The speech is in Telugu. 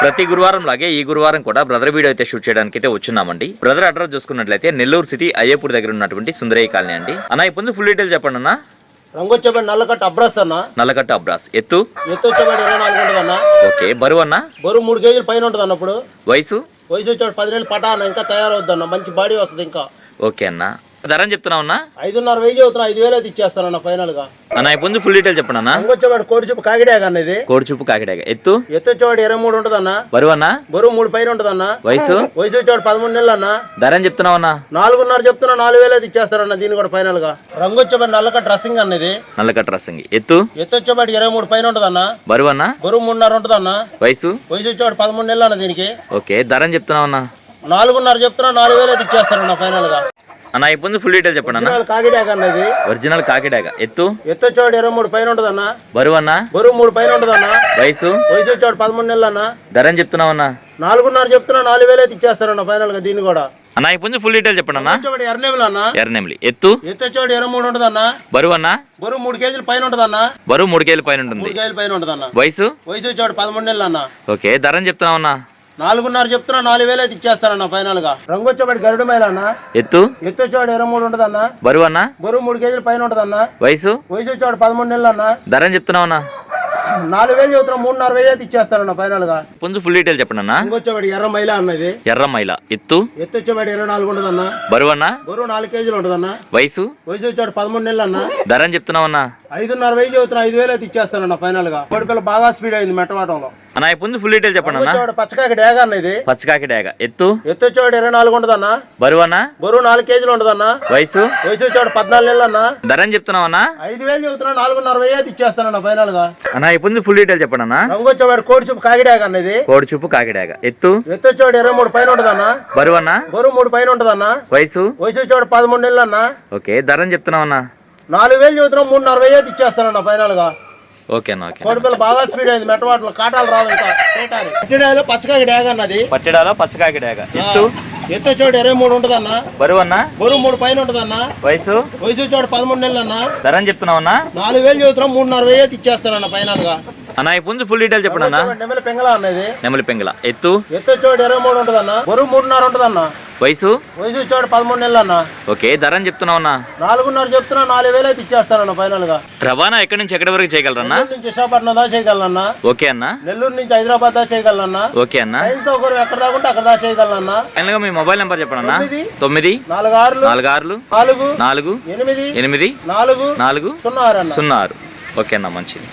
ప్రతి గురువారం లాగే ఈ గురువారం కూడా బ్రదర్ వీడియో అయితే షూట్ చేయడానికి అయితే వచ్చున్నామండి. బ్రదర్ అడ్రస్ చూసుకున్నట్లయితే నెల్లూరు సిటీ అయ్యపూర్ దగ్గర ఉన్నటువంటి సుందరయ్య కాలనీ అండి. అన్న ఇప్పుడు ఫుల్ డీటెయిల్ చెప్పండి అన్న. రంగొచ్చబడి నల్లకట్ట అబ్రస్ అన్న. నల్లకట్ట అబ్రాస్. ఎత్తు? ఎత్తు వచ్చేవాడు ఇరవై నాలుగు ఉంటుంది అన్న. ఓకే బరువు అన్న? బరువు మూడు కేజీలు పైన ఉంటుంది అన్నప్పుడు. వయసు? వయసు వచ్చేవాడు పది నెలలు పటా అన్న ఇంకా తయారవుద్ది అన్న. మంచి బాడీ వస్తుంది ఇంకా. ఓకే అన్న. ధర అని చెప్తున్నావు అన్న? ఐదున్నర వెయ్యి అవుతున్నా ఐదు వేలు అయితే ఇచ్చేస్తానన్న ఫైనల్గా అన్న ఇప్పుడు ఫుల్ డీటెయిల్ చెప్పండి అన్న? రంగొచ్చేవాడు కోడి చూపు కాకిడాక అన్న ఇది. కోడి చూపు కాకిడాక. ఎత్తు? ఎత్తు వచ్చేవాడు ఇరవై మూడు ఉంటుంది అన్న. బరువు అన్న? బరువు మూడు పైన ఉంటుంది అన్న. వయసు? వయసు వచ్చేవాడు పదమూడు నెలలు అన్న. ధర అని చెప్తున్నావు అన్న? నాలుగున్నర చెప్తున్నా నాలుగు వేలు అయితే ఇచ్చేస్తారన్న దీన్ని కూడా ఫైనల్గా రంగు వచ్చేవాడు నల్లక డ్రెస్సింగ్ అన్న ఇది. నల్లకట్ట రసంగి ఎత్తు? ఎత్తు వచ్చేవాడు ఇరవై మూడు పైన ఉంటుంది అన్న. బరువు అన్న? బరువు మూడున్నర ఉంటుంది అన్న. వయసు? వయసు వచ్చేవాడు పదమూడు నెలలు అన్న దీనికి. ఓకే ధర అని చెప్తున్నావు అన్న? నాలుగున్నర చెప్తున్నా నాలుగు వేలు అయితే ఇచ్చేస్తారన్న ఫైనల్గా అన్న ఇప్పుడు ఫుల్ డీటెయిల్ చెప్పండి అన్న. ఒరిజినల్ కాకిడాక అన్న ఇది. ఒరిజినల్ కాకిడాక. ఎత్తు? ఎత్తు వచ్చేవాడు ఇరవై మూడు పైన ఉంటుంది అన్న. బరువు అన్న? బరువు మూడు పైన ఉంటుంది అన్న. వయసు? వయసు వచ్చేవాడు పదమూడు నెలలు అన్న. ధర అని చెప్తున్నావు అన్న? నాలుగున్నర చెప్తున్నా నాలుగు వేలు అయితే ఇచ్చేస్తారన్న ఫైనల్గా దీన్ని కూడా. అన్న ఇప్పుడు ఫుల్ డీటెయిల్ చెప్పండి అన్న. ఎర్రనేములు అన్న. ఎర్రనెమిలి. ఎత్తు? ఎత్తు వచ్చేవాడు ఇరవై మూడు ఉంటుంది అన్న. బరువు అన్న? బరువు మూడు కేజీలు పైన ఉంటుంది అన్న. బరువు మూడు కేజీల పైన ఉంటుంది. మూడు కేజీల పైన ఉంటుంది అన్న. వయసు? వయసు వచ్చేవాడు పదమూడు నెలలు అన్న. ఓకే ధర అని చెప్తున్నావు అన్న? నాలుగున్నర చెప్తున్నా నాలుగు వేలు అయితే ఇచ్చేస్తారన్న ఫైనల్గా రంగు వచ్చేవాడు గరుడు మైల అన్న ఎత్తు? ఎత్తు వచ్చేవాడు ఇరవై మూడు ఉంటుంది అన్న బరువు అన్న? బరువు మూడు కేజీల పైన ఉంటుంది అన్న వయసు? వయసు వచ్చేవాడు పదమూడు నెలలు అన్న ధర చెప్తున్నావు అన్న నాలుగు వేలు చెబుతున్నా మూడున్నర వేలు అయితే ఇచ్చేస్తారన్న ఫైనల్గా పుంజు ఫుల్ డీటెయిల్ చెప్పండి అన్న రంగు వచ్చేవాడు ఎర్ర మైల అన్నది ఎర్ర మైల ఎత్తు? ఎత్తు వచ్చేవాడు ఇరవై నాలుగు ఉంటుంది అన్న బరువు అన్న బరువు నాలుగు కేజీలు ఉంటుంది అన్న వయసు? వయసు వచ్చాడు పదమూడు నెలలు అన్న ధర చెప్తున్నావు అన్న ఐదున్నర వెయ్యి చదువుతున్నా ఐదు వేలు అయితే ఇచ్చేస్తానన్న ఫైనల్గా. పిల్ల బాగా స్పీడ్ అయింది మెట్టవాటంలో అన్న పుంజు ఫుల్ డీటెయిల్ చెప్పండి అన్న. పచ్చకాకి డేగ అన్న ఇది. పచ్చకాకి డేగ ఎత్తు? ఎత్తు వచ్చేవాడు ఇరవై నాలుగు ఉంటుంది అన్న బరువు అన్న? బరువు నాలుగు కేజీలు ఉంటుంది అన్న వయసు? వయసు వచ్చేవాడు పద్నాలుగు నెలలు అన్న. ధర అని చెప్తున్నావు అన్న? ఐదు వేలు చదువుతున్నా నాలుగున్నర వెయ్యి అయితే ఇచ్చేస్తానన్న ఫైనల్గా. అన్న పుంజు ఫుల్ డీటెయిల్ చెప్పండి అన్న. రంగు వచ్చేవాడు కోడి చూపు కాకిడాక అన్న ఇది. కోడి చూపు కాకి డేగ ఎత్తు? ఎత్తు వచ్చేవాడు ఇరవై మూడు పైన ఉంటుంది అన్న బరువు అన్న? బరువు మూడు పైన ఉంటుంది అన్న వయసు? వయసు వచ్చేవాడు పదమూడు నెలలు అన్న. ఓకే ధర అని చెప్తున్నావు అన్న? నాలుగు వేలు చదువుతున్నా మూడున్నర వెయ్యి అయితే ఇచ్చేస్తానన్న ఫైనల్గా ఓకే అన్న ఓకే కోడి పిల్ల బాగా స్పీడ్ అయింది మెట్టవాటలో కాటాలు రావు ఇంకా. పచ్చకాకి డేగ అన్నది. పట్టెడాలో పచ్చకాకి డేగ. ఎత్తు ఎత్తు వచ్చాడు ఇరవై మూడు ఉంటుంది అన్న బరువు అన్న? బరువు మూడు పైన ఉంటుంది అన్న వయసు? వయసు వచ్చాడు పదమూడు నెలలు అన్న ధర అని చెప్తున్నావు అన్న? నాలుగు వేలు చదువుతున్నాం మూడున్నర వెయ్యి అయితే ఇచ్చేస్తానన్న ఫైనల్గా అన్న ఈ పుంజు ఫుల్ డీటెయిల్ చెప్పండి అన్న నెమలి పెంగళ అన్నది నెమలి పెంగల ఎత్తు? ఎత్తు వచ్చాడు ఇరవై మూడు ఉంటుంది అన్న. బరువు మూడున్నర ఉంటుంది అన్న. వయసు? వయసు వచ్చాడు పదమూడు నెలలు అన్న. ఓకే ధర అని చెప్తున్నావు అన్న. నాలుగున్నర చెప్తున్నా నాలుగు వేలు అయితే ఇచ్చేస్తానన్న ఫైనల్గా రవాణా ఎక్కడి నుంచి ఎక్కడి వరకు చేయగలరన్నా నుంచి విశాఖపట్నం దాకా చేయగలనన్న ఓకే అన్న. నెల్లూరు నుంచి హైదరాబాద్ దాకా చేయగలనన్న ఓకే అన్న. ట్రైన్ సౌకర్యం ఎక్కడ దాకా ఉంటే అక్కడ దాకా చేయగలనన్న ఫైనల్గా మీ మొబైల్ నెంబర్ చెప్పండి అన్న. తొమ్మిది. నాలుగు ఆరులు నాలుగు ఆరులు నాలుగు నాలుగు ఎనిమిది ఎనిమిది నాలుగు నాలుగు సున్నా ఆరు సున్నా ఆరు. ఓకే అన్న మంచిది.